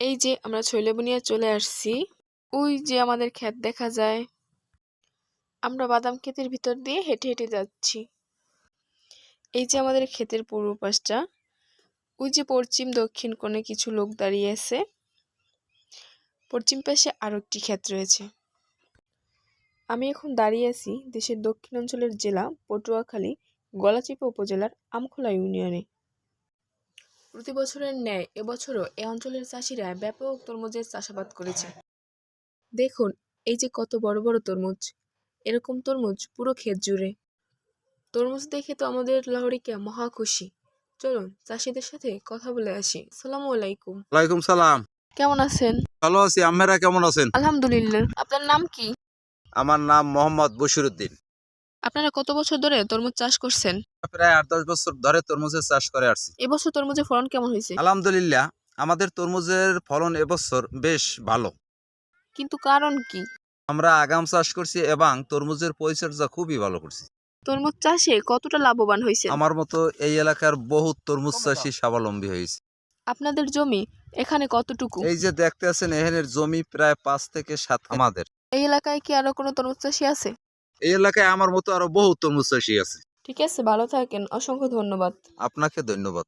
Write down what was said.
এই যে আমরা ছৈলবনিয়া চলে আসছি, ওই যে আমাদের ক্ষেত দেখা যায়। আমরা বাদাম ক্ষেতের ভিতর দিয়ে হেঁটে হেঁটে যাচ্ছি। এই যে আমাদের ক্ষেতের পূর্ব পাশটা, ওই যে পশ্চিম দক্ষিণ কোণে কিছু লোক দাঁড়িয়ে আছে। পশ্চিম পাশে আরও একটি ক্ষেত রয়েছে। আমি এখন দাঁড়িয়ে আছি দেশের দক্ষিণাঞ্চলের জেলা পটুয়াখালী, গলাচিপা উপজেলার আমখোলা ইউনিয়নে। প্রতি বছরের ন্যায় এবছরও এ অঞ্চলের চাষিরা ব্যাপক তরমুজের চাষাবাদ করেছে। দেখুন এই যে কত বড় বড় তরমুজ। এরকম তরমুজ পুরো ক্ষেত জুড়ে। তরমুজ দেখে তো আমাদের লাহরিকা মহা খুশি। চলুন চাষিদের সাথে কথা বলে আসি। সালামু আলাইকুম। ওয়ালাইকুম সালাম। কেমন আছেন? ভালো আছি আপনারা কেমন আছেন? আলহামদুলিল্লাহ। আপনার নাম কি? আমার নাম মোহাম্মদ বশিরুদ্দিন। আপনারা কত বছর ধরে তরমুজ চাষ করছেন? প্রায় আট দশ বছর ধরে তরমুজের চাষ করে আসছি। এবছর তরমুজের ফলন কেমন হয়েছে? আলহামদুলিল্লাহ আমাদের তরমুজের ফলন এবছর বেশ ভালো। কিন্তু কারণ কি? আমরা আগাম চাষ করছি এবং তরমুজের পরিচর্যা খুবই ভালো করছি। তরমুজ চাষে কতটা লাভবান হয়েছে? আমার মতো এই এলাকার বহুত তরমুজ চাষি স্বাবলম্বী হয়েছে। আপনাদের জমি এখানে কতটুকু? এই যে দেখতে আছেন এখানের জমি প্রায় পাঁচ থেকে সাত আমাদের। এই এলাকায় কি আরও কোনো তরমুজ চাষি আছে? এই এলাকায় আমার মতো আরও বহু তরমুজ চাষি আছে। ঠিক আছে ভালো থাকেন অসংখ্য ধন্যবাদ। আপনাকে ধন্যবাদ।